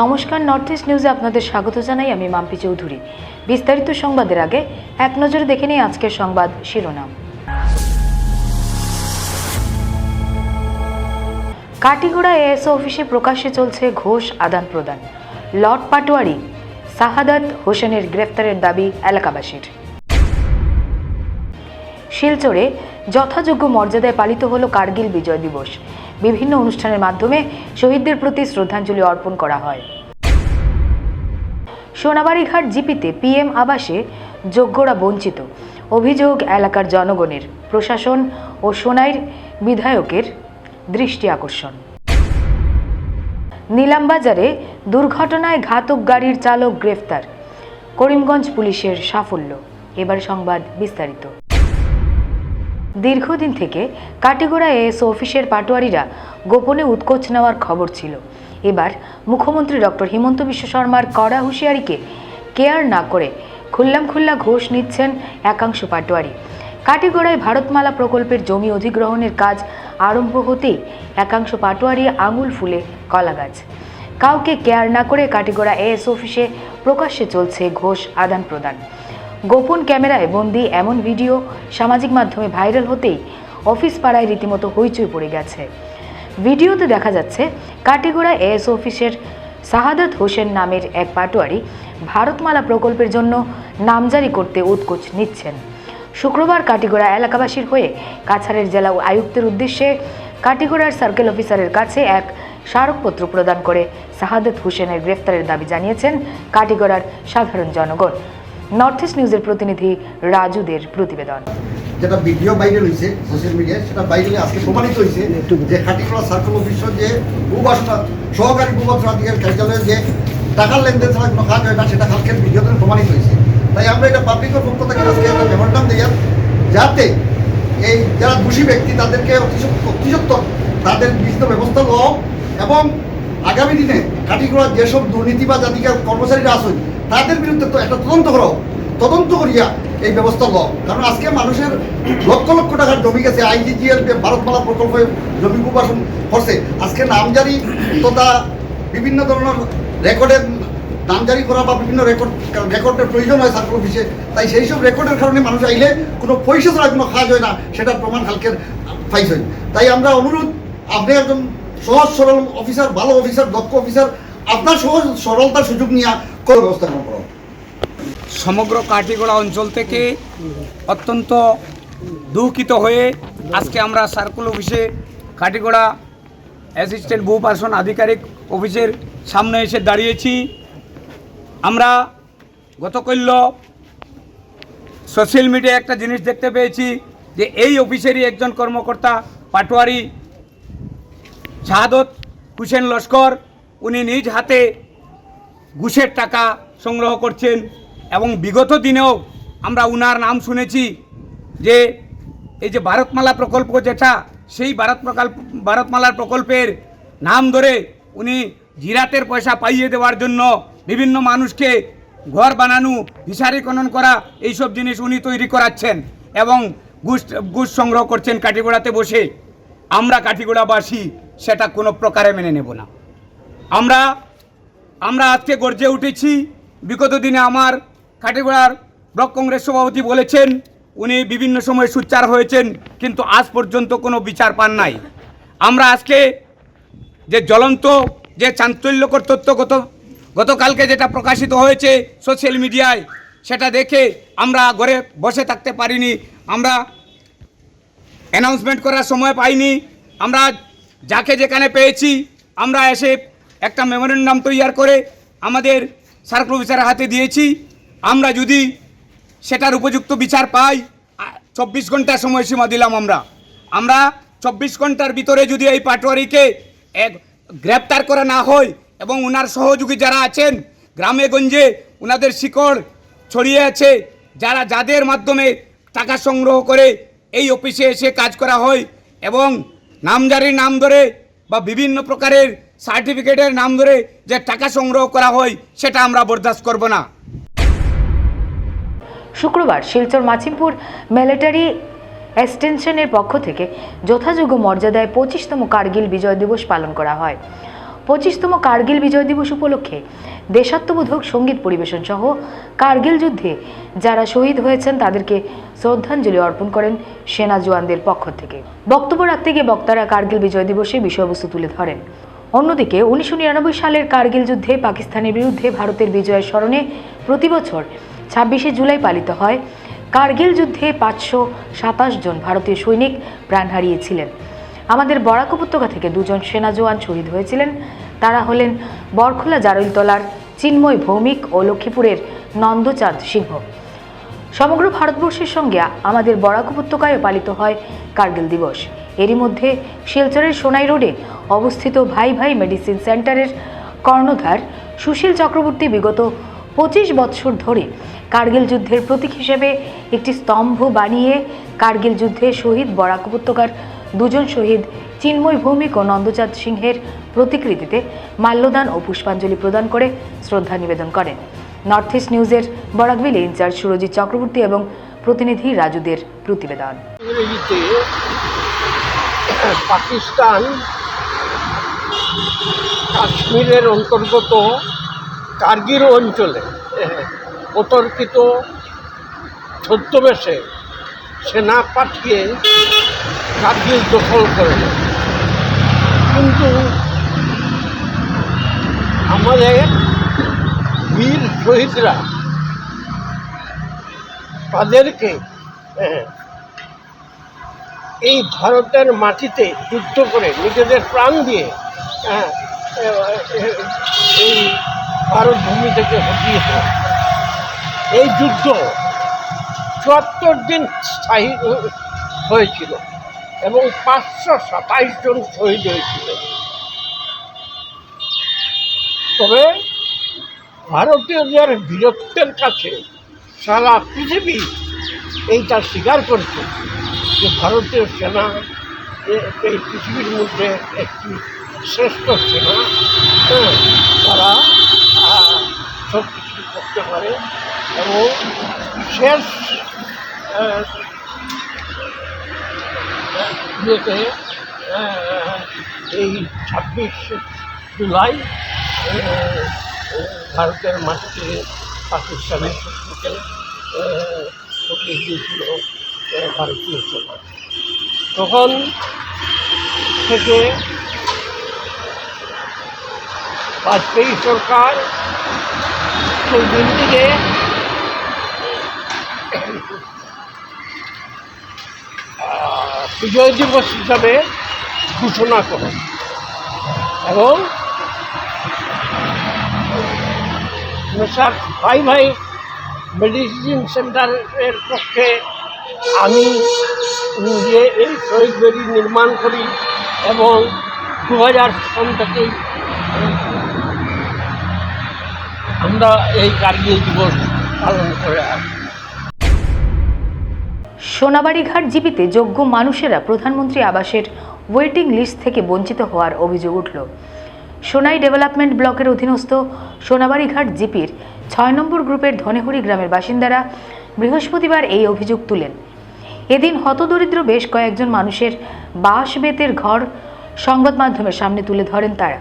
নমস্কার north east নিউজে আপনাদের স্বাগত জানাই আমি মাম্পি চৌধুরী। বিস্তারিত সংবাদের আগে এক নজরে দেখে নিই আজকের সংবাদ শিরোনাম। কাটিগোড়া এএসও অফিসে প্রকাশ্যে চলছে ঘোষ আদান প্রদান। লর্ড পাটোয়ারি, সাহাদাত হোসেনের গ্রেফতারের দাবি এলাকাবাসীর। শিলচরে যথাযোগ্য মর্যাদায় পালিত হল কার্গিল বিজয় দিবস। বিভিন্ন অনুষ্ঠানের মাধ্যমে শহীদদের প্রতি শ্রদ্ধাঞ্জলি অর্পণ করা হয়। সোনাবাড়িঘাট জিপিতে পিএম আবাসে যোগ্যরা বঞ্চিত। অভিযোগ এলাকার জনগণের, প্রশাসন ও সোনাইর বিধায়কের দৃষ্টি আকর্ষণ। নিলামবাজারে দুর্ঘটনায় ঘাতক গাড়ির চালক গ্রেফতার, করিমগঞ্জ পুলিশের সাফল্য। এবার সংবাদ বিস্তারিত। দীর্ঘদিন থেকে কাটিগোড়া এএস অফিসের পাটোয়ারিরা গোপনে উৎকোচ নেওয়ার খবর ছিল। এবার মুখ্যমন্ত্রী ডক্টর হিমন্ত বিশ্ব শর্মার কড়া হুঁশিয়ারিকে কেয়ার না করে খুল্লাম খুল্লা ঘোষ নিচ্ছেন একাংশ পাটোয়ারি। কাটিগড়ায় ভারতমালা প্রকল্পের জমি অধিগ্রহণের কাজ আরম্ভ হতেই একাংশ পাটোয়ারি আঙুল ফুলে কলা গাছ কাউকে কেয়ার না করে কাটিগড়া এএস অফিসে প্রকাশ্যে চলছে ঘোষ আদান প্রদান। গোপন ক্যামেরায় বন্দি এমন ভিডিও সামাজিক মাধ্যমে ভাইরাল হতেই অফিস পাড়ায় রীতিমতো হইচই পড়ে গেছে। ভিডিওতে দেখা যাচ্ছে কাটিগোড়া এএস অফিসের শাহাদাত হোসেন নামের এক পাটোয়ারি ভারতমালা প্রকল্পের জন্য নামজারি করতে উৎকোচ নিচ্ছেন। শুক্রবার কাটিগোড়া এলাকাবাসীর হয়ে কাছাড়ের জেলা আয়ুক্তের উদ্দেশ্যে কাটিগোড়ার সার্কেল অফিসারের কাছে এক স্মারকপত্র প্রদান করে শাহাদাত হোসেনের গ্রেফতারের দাবি জানিয়েছেন কাটিগড়ার সাধারণ জনগণ। নর্থ ইস্ট নিউজের প্রতিনিধি রাজুদের প্রতিবেদন। যেটা ভিডিও বাইরে রয়েছে সোশ্যাল মিডিয়ায় সেটা বাইরে আজকে প্রমাণিত হয়েছে যে খাটিকলা সার্কেল অফিসের যে ভূবাসনা সহকারী ভূবাসনা আধিকারিক কার্যালয়ের যে টাকার লেনদেন ছাড়া কোনো কাজ হয় না, সেটা কালকের ভিডিওতে প্রমাণিত হয়েছে তাই আমরা এটা পাবলিকের পক্ষ থেকে আজকে একটা মেমোরান্ডাম দিই যাতে এই যারা দোষী ব্যক্তি, তাদেরকে অতিসত্তর তাদের বিহিত ব্যবস্থা লও এবং আগামী দিনে কাটিগড়ার যেসব দুর্নীতি বা জাতিকার কর্মচারীরা আছেন, তাদের বিরুদ্ধে তো একটা তদন্ত করো তদন্ত করিয়া এই ব্যবস্থা লও কারণ আজকে মানুষের লক্ষ লক্ষ টাকার জমি গেছে আইজিজিএল ভারতমালা প্রকল্পে জমি প্রবাসন করছে। আজকে নামজারি তথা বিভিন্ন ধরনের রেকর্ডের নামজারি করা বা বিভিন্ন রেকর্ড রেকর্ডের প্রয়োজন হয় সার্কেল অফিসে, তাই সেই সব রেকর্ডের কারণে মানুষ আইলে কোনো পয়সা ছাড়া কোনো কাজ হয় না, সেটার প্রমাণ কালকের হয় তাই আমরা অনুরোধ, আপনি একজন সহজ সরল অফিসার ভালো অফিসার দক্ষ অফিসার আপনার সহজ সরলতার সুযোগ নিয়ে কোনো ব্যবস্থা গ্রহণ সমগ্র কাটিগড়া অঞ্চল থেকে অত্যন্ত দুঃখিত হয়ে আজকে আমরা সার্কুল অফিসে কাটিগড়া অ্যাসিস্ট্যান্ট বহু পার্সন আধিকারিক অফিসের সামনে এসে দাঁড়িয়েছি। আমরা গতকল্য সোশ্যাল মিডিয়ায় একটা জিনিস দেখতে পেয়েছি যে এই অফিসেরই একজন কর্মকর্তা পাটোয়ারি শাহাদত হুসেন লস্কর, উনি নিজ হাতে ঘুষের টাকা সংগ্রহ করছেন। এবং বিগত দিনেও আমরা উনার নাম শুনেছি যে এই যে ভারতমালা প্রকল্প যেটা, সেই ভারত প্রকল্প, ভারতমালার প্রকল্পের নাম ধরে উনি জিরাতের পয়সা পাইয়ে দেওয়ার জন্য বিভিন্ন মানুষকে ঘর বানানো ভিসারিকরণ করা, এইসব জিনিস উনি তৈরি করাচ্ছেন এবং ঘুষ ঘুষ সংগ্রহ করছেন কাঠিগোড়াতে বসে। আমরা কাঠিগোড়াবাসী সেটা কোনো প্রকারে মেনে নেব না। আমরা আমরা আজকে গর্জে উঠেছি। বিগত দিনে আমার কাটিগড়ার ব্লক কংগ্রেস সভাপতি বলেছেন, উনি বিভিন্ন সময় সুচ্চার হয়েছেন, কিন্তু আজ পর্যন্ত কোনো বিচার পান নাই। আমরা আজকে যে জ্বলন্ত, যে চাঞ্চল্যকর তথ্য গত, গতকালকে যেটা প্রকাশিত হয়েছে সোশ্যাল মিডিয়ায়, সেটা দেখে আমরা ঘরে বসে থাকতে পারিনি, আমরা অ্যানাউন্সমেন্ট করার সময় পাইনি, আমরা যাকে যেখানে পেয়েছি, আমরা এসে একটা মেমোরেন্ডাম তৈরি করে আমাদের সার্কেল অফিসারের হাতে দিয়েছি। আমরা যদি সেটার উপযুক্ত বিচার পাই চব্বিশ ঘণ্টার সময়সীমা দিলাম আমরা। আমরা চব্বিশ ঘণ্টার ভিতরে যদি এই পাটোয়ারিকে এক গ্রেপ্তার করা না হয় এবং ওনার সহযোগী যারা আছেন, গ্রামে গঞ্জে ওনাদের শিকড় ছড়িয়ে আছে, যারা যাদের মাধ্যমে টাকা সংগ্রহ করে এই অফিসে এসে কাজ করা হয় এবং নামজারির নাম ধরে বা বিভিন্ন প্রকারের সার্টিফিকেটের নাম ধরে যে টাকা সংগ্রহ করা হয়, সেটা আমরা বরদাস্ত করব না। শুক্রবার শিলচর মাছিমপুর মিলিটারি এক্সটেনশনের পক্ষ থেকে যথাযোগ্য মর্যাদায় পঁচিশতম কার্গিল বিজয় দিবস পালন করা হয়। পঁচিশতম কার্গিল বিজয় দিবস উপলক্ষে দেশাত্মবোধক সংগীত পরিবেশন সহ কার্গিল যুদ্ধে যারা শহীদ হয়েছেন তাদেরকে শ্রদ্ধাঞ্জলি অর্পণ করেন সেনা জওয়ানদের পক্ষ থেকে। বক্তব্য রাখতে গিয়ে বক্তারা কার্গিল বিজয় দিবসে বিষয়বস্তু তুলে ধরেন। অন্যদিকে উনিশশো নিরানব্বই সালের কার্গিল যুদ্ধে পাকিস্তানের বিরুদ্ধে ভারতের বিজয়ের স্মরণে প্রতি বছর ছাব্বিশে জুলাই পালিত হয়। কার্গিল যুদ্ধে পাঁচশো সাতাশ জন ভারতীয় সৈনিক প্রাণ হারিয়েছিলেন। আমাদের বরাক উপত্যকা থেকে দুজন সেনা জওয়ান শহীদ হয়েছিলেন। তারা হলেন বরখোলা জারৈলতলার চিন্ময় ভৌমিক ও লক্ষ্মীপুরের নন্দচাঁদ সিংহ। সমগ্র ভারতবর্ষের সঙ্গে আমাদের বরাক উপত্যকায় পালিত হয় কার্গিল দিবস। এরই মধ্যে শিলচরের সোনাই রোডে অবস্থিত ভাই ভাই মেডিসিন সেন্টারের কর্ণধার সুশীল চক্রবর্তী বিগত পঁচিশ বৎসর ধরে কার্গিল যুদ্ধের প্রতীক হিসেবে একটি স্তম্ভ বানিয়ে কার্গিল যুদ্ধে শহীদ বরাক উপত্যকার দুজন শহীদ চিন্ময় ভৌমিক ও নন্দচাঁদ সিংহের প্রতিকৃতিতে মাল্যদান ও পুষ্পাঞ্জলি প্রদান করে শ্রদ্ধা নিবেদন করেন। নর্থ ইস্ট নিউজের বরাকভিল ইনচার্জ সুরজিৎ চক্রবর্তী এবং প্রতিনিধি রাজুদের প্রতিবেদন। পাকিস্তান কাশ্মীরের অন্তর্গত কার্গিল অঞ্চলে অতর্কিত ছদ্মবেশে সেনা পাঠিয়ে কার্গিল দখল করে কিন্তু আমাদের বীর শহীদরা তাদেরকে এই ভারতের মাটিতে যুদ্ধ করে নিজেদের প্রাণ দিয়ে হ্যাঁ, এই ভারত ভূমি থেকে হটিয়েছে এই যুদ্ধ চুয়াত্তর দিন স্থায়ী হয়েছিল এবং পাঁচশো সাতাইশ জন শহীদ হয়েছিল। তবে ভারতীয়দের বীরত্বের কাছে সারা পৃথিবী এইটা স্বীকার করছে যে ভারতীয় সেনা এই পৃথিবীর মধ্যে একটি শ্রেষ্ঠ সেনা হ্যাঁ, তারা সব কিছু করতে পারে এবং শেষ ইয়েতে এই ছাব্বিশ জুলাই ভারতের মাটিতে পাকিস্তানের শত্রুকে হটিয়ে দিয়েছিল ভারতীয় সেনা তখন থেকে বাজপেয়ী সরকার সেই দিনটিকে আহ, বিজয় দিবস হিসাবে ঘোষণা করে। এবং ভাই ভাই মেডিসিন সেন্টারের পক্ষে আমি নিজে এই শহীদ নির্মাণ করি এবং দু হাজার সন থেকেই আমরা এই কার্গিল দিবস পালন করে আসি সোনাবাড়িঘাট জিপিতে যোগ্য মানুষেরা প্রধানমন্ত্রী আবাসের ওয়েটিং লিস্ট থেকে বঞ্চিত হওয়ার অভিযোগ উঠল। সোনাই ডেভেলপমেন্ট ব্লকের অধীনস্থ সোনাবাড়িঘাট জিপির ছয় নম্বর গ্রুপের ধনেহরি গ্রামের বাসিন্দারা বৃহস্পতিবার এই অভিযোগ তুলেন। এদিন হতদরিদ্র বেশ কয়েকজন মানুষের বাঁশ বেতের ঘর সংবাদ মাধ্যমের সামনে তুলে ধরেন তারা।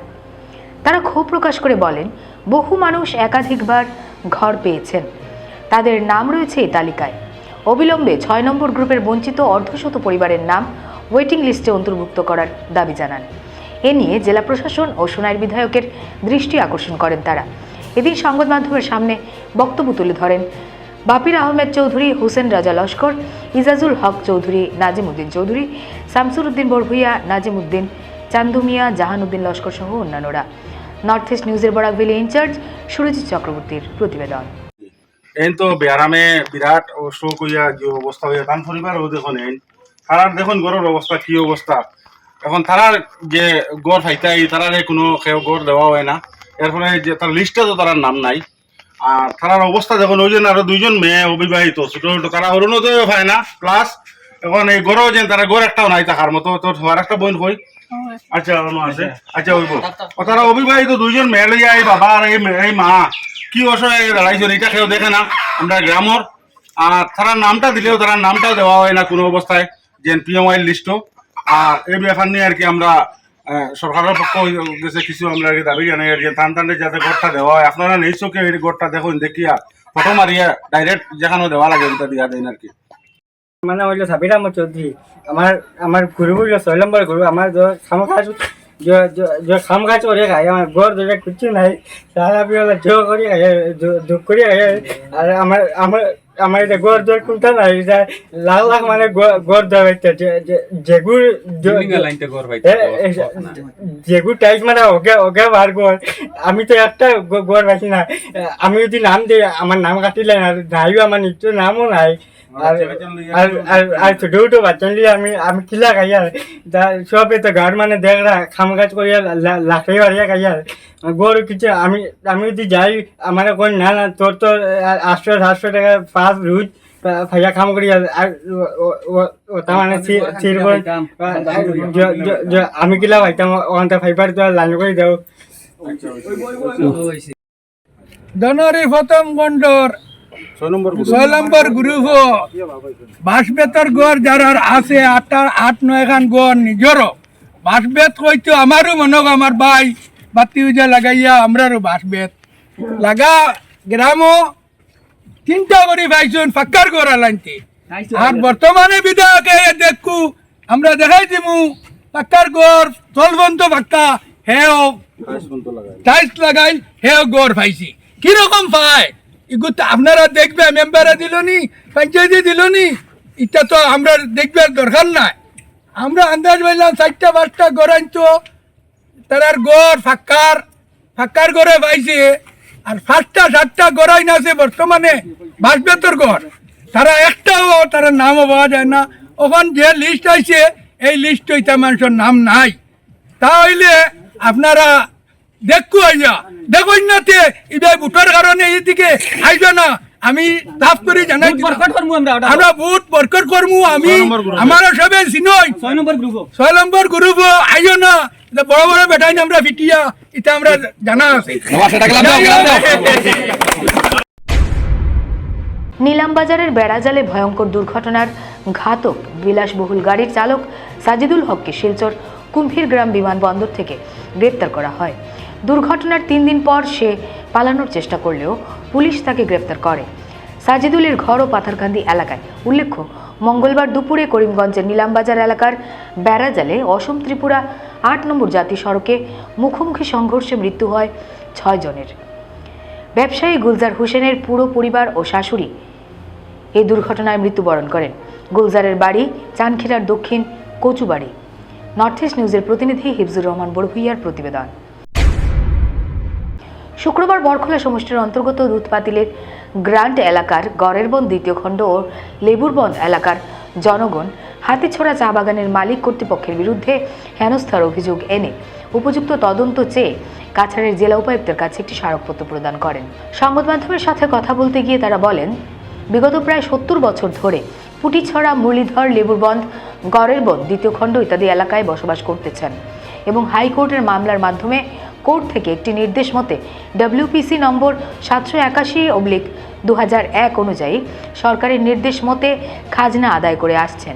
তারা ক্ষোভ প্রকাশ করে বলেন বহু মানুষ একাধিকবার ঘর পেয়েছেন। তাদের নাম রয়েছে এই তালিকায়। অবিলম্বে ছয় নম্বর গ্রুপের বঞ্চিত অর্ধশত পরিবারের নাম ওয়েটিং লিস্টে অন্তর্ভুক্ত করার দাবি জানান। এ নিয়ে জেলা প্রশাসন ও সোনাইর বিধায়কের দৃষ্টি আকর্ষণ করেন তারা। এদিন সংবাদ মাধ্যমের সামনে বক্তব্য তুলে ধরেন বাপির আহমেদ চৌধুরী, হোসেন রাজা লস্কর, ইজাজুল হক চৌধুরী, নাজিম উদ্দিন চৌধুরী, শামসুর উদ্দিন বড়ভুইয়া নাজিম উদ্দিন, চান্দু মিয়া জাহানুদ্দিন লস্কর সহ অন্যান্যরা। নর্থ ইস্ট নিউজের বরাকভেলি ইনচার্জ সুরজিৎ চক্রবর্তীর প্রতিবেদন। এন তো বেয়ারামে বিরাট শোক হইয়া যে অবস্থা হইয়া তান পরিবার ও দেখুন এন তারার দেখুন গড়ের অবস্থা, কি অবস্থা। এখন তারার যে গড় হাইতাই তারারে কোনো কেউ গড় দেওয়া হয় না। এর ফলে যে তার লিস্টে তো তার নাম নাই। আর তারার অবস্থা দেখুন, ওই জন্য আরও দুইজন মেয়ে অবিবাহিত, ছোট ছোট তারা অরুণোদয় হয় না। প্লাস এখন এই গড়ও যে তারা গড় একটাও নাই তাহার মতো তো একটা বোন কই? আচ্ছা আছে। আচ্ছা। ও তারা অবিবাহিত দুইজন মেয়ে লইয়া এই বাবা আর এই এই মা। কি অসহায় দাঁড়াইছে এটা কেউ দেখে না। আমরা গ্রামর। আর তারা নামটা দিলেও তারা নামটাও দেওয়া হয় না কোনো অবস্থায় যে পিএমআই লিস্টও। আর এই ব্যাপার নিয়ে আর কি আমরা আহ, সরকারের পক্ষ গেছে কিছু আমরা আর কি দাবি জানাই। আর কি ধান টানে যাতে গড়টা দেওয়া হয়। আপনারা চোখে এই গড়টা দেখুন দেখিয়া ফটো মারিয়া ডাইরেক্ট যেখানে দেওয়া লাগে ওটা দিয়া দেন আর কি। মানে হইল সাবির আহমদ চৌধুরী আমার আমার গুরু হইল ছয় নম্বর গুরু আমার খাম যে খাম কাজ করে খাই আমার গড় ধরে কিছু নাই সারা বিবেলা জো করে খাই দুঃখ করে খাই আর আমার আমার আমার এটা গড় দর কোনটা নাই এটা লাখ লাখ মানে গড় দর যেগুর যেগুর টাইস মানে ওকে ওকে বার গড় আমি তো একটা গড় পাইছি না আমি যদি নাম দিই আমার নাম কাটিলে আর নাইও আমার নিত্য নামও নাই। আর আর আর আর ছোট ছোট বাচ্চা নিয়ে আমি আমি কিলা সবে তো মানে খাম কাজ করিয়া লাখড়ি বাড়িয়া খাই আর গরু কিছু আমি আমি যদি যাই আমার কোন না না তোর তো আটশো সাতশো টাকা পাঁচ রুজ ভাইয়া কাম করি মানে আমি কিলা ভাইতাম ওখানটা ফাইবার তো লাইন করে দাও ধনরি প্রথম গন্ডর ছয় নম্বর ছয় নম্বর গ্রুপ বাঁশবেতর গড় যার আছে আটটা আট নয়খান গড় নিজরও। বাঁশবেত কইতো আমারও মনক আমার ভাই বাতি উজা লাগাইয়া আমরারও বাঁশবেত লাগা গ্রামও চিন্তা করি পাইছুন ফাক্কার গড় আলাইতে আর বর্তমানে বিধায়কে দেখু আমরা দেখাই দিমু পাক্কার গড় চলবন্ত পাক্কা হেও। টাইলস লাগাই হেও গড় পাইছি কীরকম পায় এগুলো তো আপনারা দেখবে মেম্বারে দিল নি পঞ্চায়েতে দিল নি এটা তো আমরা দেখবে দরকার নাই। আমরা আন্দাজ পাইলাম চারটা, পাঁচটা গড় আনতো। তারার গড় ফাক্কার ফাক্কার গড়ে পাইছে। আর সাতটা গড়াই না আছে বর্তমানে বাসবেতর গড় তারা একটাও তারা নামও পাওয়া যায় না। ওখান যে লিস্ট আইছে, এই লিস্ট ওইটা মানুষের নাম নাই। তাহলে আপনারা দেখু আইয়া দেখুন না তে ইবাই বুটার কারণে এইদিকে আইবে না। আমি তাপ করে জানাই দিলাম। আমরা বুট বরকর করমু আমি আমার সবে চিনই ছয় নম্বর গ্রুপ। ছয় নম্বর গ্রুপ আইও না। এটা বড় বড় বেটাই না আমরা ফিটিয়া এটা আমরা জানা আছে। নিলামবাজারের বেড়াজালে ভয়ঙ্কর দুর্ঘটনার ঘাতক বিলাসবহুল গাড়ির চালক সাজিদুল হককে শিলচর কুম্ভীর গ্রাম বিমানবন্দর থেকে গ্রেপ্তার করা হয়। দুর্ঘটনার তিন দিন পর সে পালানোর চেষ্টা করলেও পুলিশ তাকে গ্রেপ্তার করে। সাজিদুলের ঘর ও পাথারকান্দি এলাকায়। উল্লেখ্য, মঙ্গলবার দুপুরে করিমগঞ্জের নিলামবাজার এলাকার বেড়াজালে অসম ত্রিপুরা আট নম্বর জাতীয় সড়কে মুখোমুখি সংঘর্ষে মৃত্যু হয় ছয় জনের। ব্যবসায়ী গুলজার হোসেনের পুরো পরিবার ও শাশুড়ি এই দুর্ঘটনায় মৃত্যুবরণ করেন। গুলজারের বাড়ি চানখিরার দক্ষিণ কচুবাড়ি। নর্থ ইস্ট নিউজের প্রতিনিধি হিফজুর রহমান বড়ভুইয়ার প্রতিবেদন। শুক্রবার বরখোলা সমষ্টির অন্তর্গত দুধপাতিলের গ্রান্ট এলাকার গড়ের বন দ্বিতীয় খণ্ড ও লেবুরবন এলাকার জনগণ হাতিছড়া চা বাগানের মালিক কর্তৃপক্ষের বিরুদ্ধে হেনস্থার অভিযোগ এনে উপযুক্ত তদন্ত চেয়ে কাছাড়ের জেলা উপায়ুক্তের কাছে একটি স্মারকপত্র প্রদান করেন। সংবাদ মাধ্যমের সাথে কথা বলতে গিয়ে তারা বলেন, বিগত প্রায় সত্তর বছর ধরে পুটিছড়া, মুরলীধর লেবুরবন্ধ গড়ের বন, দ্বিতীয় খণ্ড ইত্যাদি এলাকায় বসবাস করতেছেন এবং হাইকোর্টের মামলার মাধ্যমে কোর্ট থেকে একটি নির্দেশ মতে ডব্লিউপিসি নম্বর সাতশো একাশি অবলিক দু এক অনুযায়ী সরকারের নির্দেশ মতে খাজনা আদায় করে আসছেন।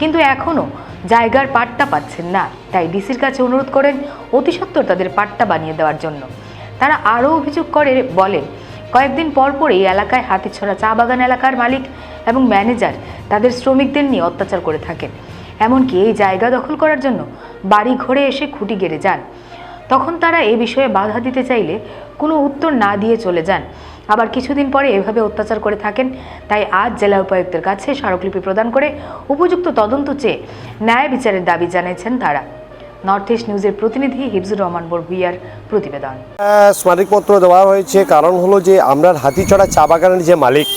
কিন্তু এখনও জায়গার পাট্টা পাচ্ছেন না। তাই ডিসির কাছে অনুরোধ করেন অতি সত্বর তাদের পাট্টা বানিয়ে দেওয়ার জন্য। তারা আরও অভিযোগ করে, বলেন, কয়েকদিন পর পর এই এলাকায় হাতিছড়া চা বাগান এলাকার মালিক এবং ম্যানেজার তাদের শ্রমিকদের নিয়ে অত্যাচার করে থাকেন। এমনকি এই জায়গা দখল করার জন্য বাড়ি ঘরে এসে খুঁটি গেড়ে যান। তখন তারা এ বিষয়ে বাধা দিতে চাইলে কোনো উত্তর না দিয়ে চলে যান। আবার কিছুদিন পরে এভাবে অত্যাচার করে থাকেন, তাই আজ জেলা উপায়ুক্তের কাছে স্মারকলিপি প্রদান করে উপযুক্ত তদন্ত চেয়ে ন্যায় বিচারের দাবি জানিয়েছেন তারা। নর্থ ইস্ট নিউজের প্রতিনিধি হিফজুর রহমান বড়ভুইয়ার প্রতিবেদন। স্মারকপত্র দেওয়া হয়েছে, কারণ হলো যে আমরা হাতিচড়া চা বাগানের যে মালিক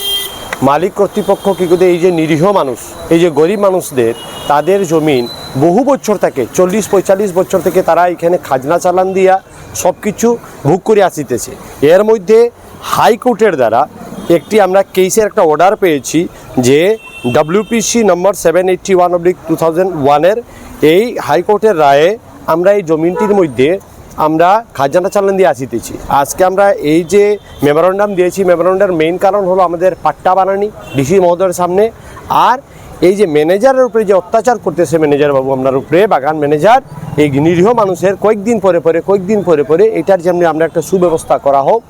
মালিক কর্তৃপক্ষ কী করে এই যে নিরীহ মানুষ, এই যে গরিব মানুষদের, তাদের জমিন বহু বছর থেকে, চল্লিশ, পঁয়তাল্লিশ বছর থেকে তারা এখানে খাজনা চালান দিয়া সব কিছু ভোগ করে আসিতেছে। এর মধ্যে হাইকোর্টের দ্বারা একটি আমরা কেসের একটা অর্ডার পেয়েছি যে WPC number seven eighty one oblique two thousand ওয়ানের এই হাইকোর্টের রায়ে আমরা এই জমিনটির মধ্যে আমরা খাজানা চালান দিয়ে আসিতেছি। আজকে আমরা এই যে মেমোরান্ডাম দিয়েছি মেমোরান্ডার মেইন কারণ হলো আমাদের পাট্টা বানানি ডিসি মহোদয়ের সামনে। আর এই যে ম্যানেজারের উপরে যে অত্যাচার করতেছে ম্যানেজার বাবু আপনার উপরে, বাগান ম্যানেজার এই নিরীহ মানুষের কয়েকদিন পরে পরে, কয়েকদিন পরে পরে এটার যেমনি আমরা একটা সুব্যবস্থা করা হোক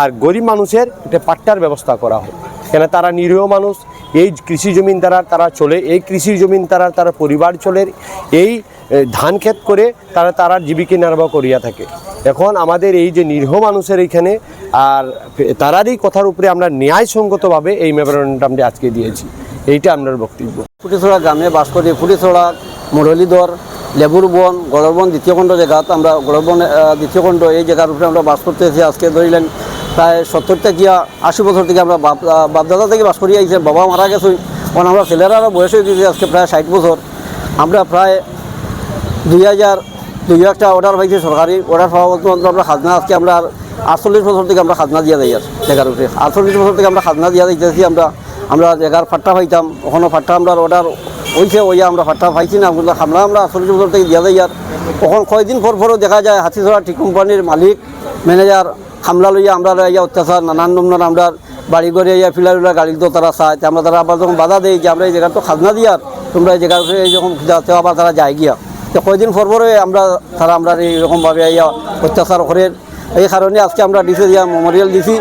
আর গরিব মানুষের একটা পাট্টার ব্যবস্থা করা হোক। কেন তারা নিরীহ মানুষ, এই কৃষি জমিন দ্বারা তারা চলে, এই কৃষি জমিন দ্বারা তারা পরিবার চলে, এই ধান ক্ষেত করে তারা তারা জীবিকা নির্বাহ করিয়া থাকে। এখন আমাদের এই যে নিরীহ মানুষের এইখানে আর তারারই কথার উপরে আমরা ন্যায়সঙ্গতভাবে এই মেমোরেন্ডামটি আজকে দিয়েছি। এইটা আপনার বক্তব্য। ফুটিছড়া গ্রামে বাস করি, ফুটিছড়া, মুরলীধর লেবুর বন গড়বন দ্বিতীয় খণ্ড জায়গাত আমরা গড়বন দ্বিতীয় খণ্ড এই জায়গার উপরে আমরা বাস করতেছি। আজকে ধরিলেন প্রায় সত্তর থেকে আশি বছর থেকে আমরা বাপদাদা থেকে বাস করি আইছে, বাবা মারা গেছে। কারণ আমরা ছেলেরা বয়স হয়ে গেছে, আজকে প্রায় ষাট বছর। আমরা প্রায় দুই হাজার, দুই একটা অর্ডার পাইছি সরকারি অর্ডার পাওয়া মতো আমরা খাজনা, আজকে আমরা আটচল্লিশ বছর থেকে আমরা খাজনা দিয়া যাই আর জায়গার উপরে। আটচল্লিশ বছর থেকে আমরা খাজনা দিয়া যাইতেছি, আমরা আমরা জায়গার ফাট্টা পাইতাম, ওখানে ফাট্টা আমরা অর্ডার হয়েছে ওই আমরা ফাট্টা পাইছি না কিন্তু খামলা আমরা আটচল্লিশ বছর থেকে দিয়া যাই আর। ওখান কয়দিন পর পরও দেখা যায় হাতিছড়া টি কোম্পানির মালিক ম্যানেজার খামলা লইয়া আমরা ইয়া অত্যাচার, নানান নমুনার আমরা বাড়ি ঘরে ইয়া ফিলার গাড়ি তো তারা চায়, আমরা তারা আবার যখন বাধা দেই যে আমরা এই জায়গার তো খাজনা দিয়ার তোমরা এই উপরে যখন যাতে আবার তারা যায় গিয়া। তো কয়দিন পর পরে আমরা, তারা আমরা এইরকমভাবে ইয়া অত্যাচার করে। এই কারণে আজকে আমরা দিছি দিয়া মেমোরিয়াল দিছি,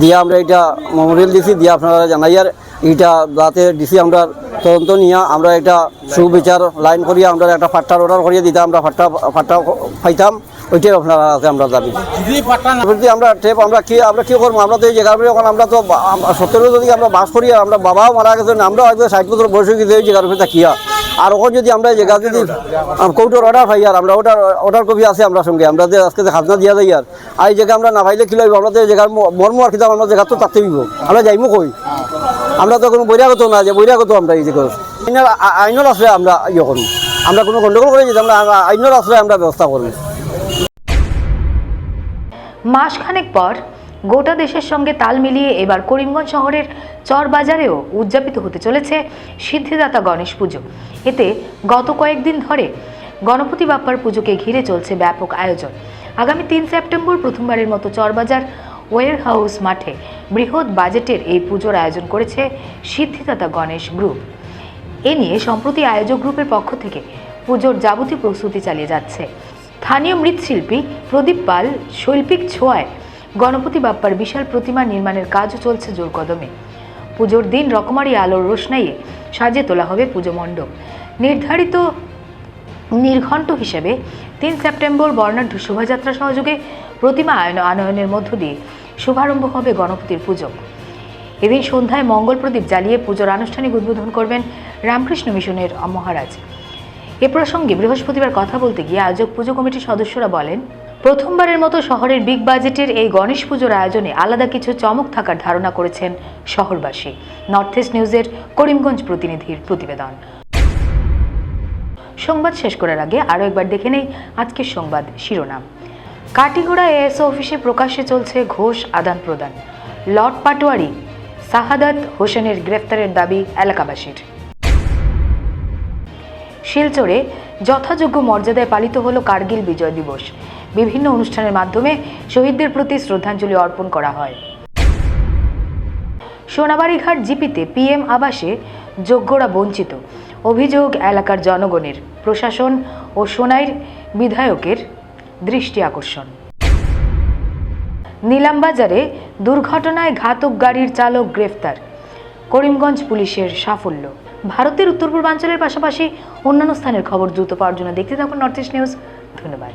দিয়া আমরা এটা মেমোরিয়াল দিছি, দিয়া আপনারা জানাইয়ার এইটা যাতে ডিসি আমরা তদন্ত নিয়ে আমরা এটা সুবিচার লাইন করিয়া আমরা একটা ফাট্টার অর্ডার করিয়ে দিতাম আমরা ফাট্টা ফাট্টা পাইতাম ওইটাই আপনারা আজকে আমরা দাবি। যদি আমরা টেপ আমরা কি আমরা কি করব? আমরা তো এই জায়গার এখন আমরা তো আম- যদি আমরা বাস করি আর আমরা বাবাও মারা গেছে আমরা হয়তো ষাট বছর বয়স গেছে এই জায়গার উপরে থাকিয়া। আর ওখানে যদি আমরা এই জায়গা যদি কৌটোর অর্ডার পাই আর আমরা ওটার অর্ডার কপি আছে আমরা সঙ্গে আমরা যে আজকে যে খাজনা দিয়া যাই আর। আর এই জায়গা আমরা না পাইলে কি লাগবে আমরা তো এই জায়গার মর্ম আর কিতাব আমরা জায়গা তো দিব আমরা যাইমু কই? আমরা তো কোনো বৈরাগত না, যে বৈরাগত আমরা এই যে করছি আইনের আশ্রয় আমরা ইয়ে করব আমরা কোনো গন্ডগোল করে যেতে আমরা আইনের আশ্রয় আমরা ব্যবস্থা করব মাসখানেক পর গোটা দেশের সঙ্গে তাল মিলিয়ে এবার করিমগঞ্জ শহরের চরবাজারেও উদযাপিত হতে চলেছে সিদ্ধিদাতা গণেশ পুজো। এতে গত কয়েকদিন ধরে গণপতি বাপ্পার পুজোকে ঘিরে চলছে ব্যাপক আয়োজন। আগামী তিন সেপ্টেম্বর প্রথমবারের মতো চরবাজার ওয়ার হাউস মাঠে বৃহৎ বাজেটের এই পুজোর আয়োজন করেছে সিদ্ধিদাতা গণেশ গ্রুপ। এ নিয়ে সম্প্রতি আয়োজক গ্রুপের পক্ষ থেকে পুজোর যাবতীয় প্রস্তুতি চালিয়ে যাচ্ছে। স্থানীয় মৃৎশিল্পী প্রদীপ পাল, শৈল্পিক ছোঁয়ায় গণপতি বাপ্পার বিশাল প্রতিমা নির্মাণের কাজও চলছে জোর কদমে। পুজোর দিন রকমারি আলোর রোশনাইয়ে সাজিয়ে তোলা হবে পুজো মণ্ডপ। নির্ধারিত নির্ঘণ্ট হিসেবে তিন সেপ্টেম্বর বর্ণাঢ্য শোভাযাত্রা সহযোগে প্রতিমা আয়ন আনয়নের মধ্য দিয়ে শুভারম্ভ হবে গণপতির পুজো। এদিন সন্ধ্যায় মঙ্গল প্রদীপ জ্বালিয়ে পুজোর আনুষ্ঠানিক উদ্বোধন করবেন রামকৃষ্ণ মিশনের মহারাজ। এ প্রসঙ্গে বৃহস্পতিবার কথা বলতে গিয়ে আয়োজক পুজো কমিটির সদস্যরা বলেন, প্রথমবারের মতো শহরের বিগ বাজেটের এই গণেশ পুজোর আয়োজনে আলাদা কিছু চমক থাকার ধারণা করেছেন শহরবাসী। নর্থ ইস্ট নিউজের করিমগঞ্জ প্রতিনিধির প্রতিবেদন। সংবাদ শেষ করার আগে আরও একবার দেখে নেই আজকের সংবাদ শিরোনাম। কাটিগোড়া এএসও অফিসে প্রকাশ্যে চলছে ঘোষ আদান প্রদান। লর্ড পাটোয়ারি সাহাদাত হোসেনের গ্রেফতারের দাবি এলাকাবাসীর। শিলচরে যথাযোগ্য মর্যাদায় পালিত হল কার্গিল বিজয় দিবস। বিভিন্ন অনুষ্ঠানের মাধ্যমে শহীদদের প্রতি শ্রদ্ধাঞ্জলি অর্পণ করা হয়। সোনাবাড়িঘাট জিপিতে পিএম আবাসে যোগ্যরা বঞ্চিত। অভিযোগ এলাকার জনগণের, প্রশাসন ও সোনাইর বিধায়কের দৃষ্টি আকর্ষণ। নিলামবাজারে দুর্ঘটনায় ঘাতক গাড়ির চালক গ্রেফতার। করিমগঞ্জ পুলিশের সাফল্য। ভারতের উত্তর পূর্বাঞ্চলের পাশাপাশি অন্যান্য স্থানের খবর দ্রুত পাওয়ার জন্য দেখতে থাকুন নর্থ ইস্ট নিউজ ধন্যবাদ।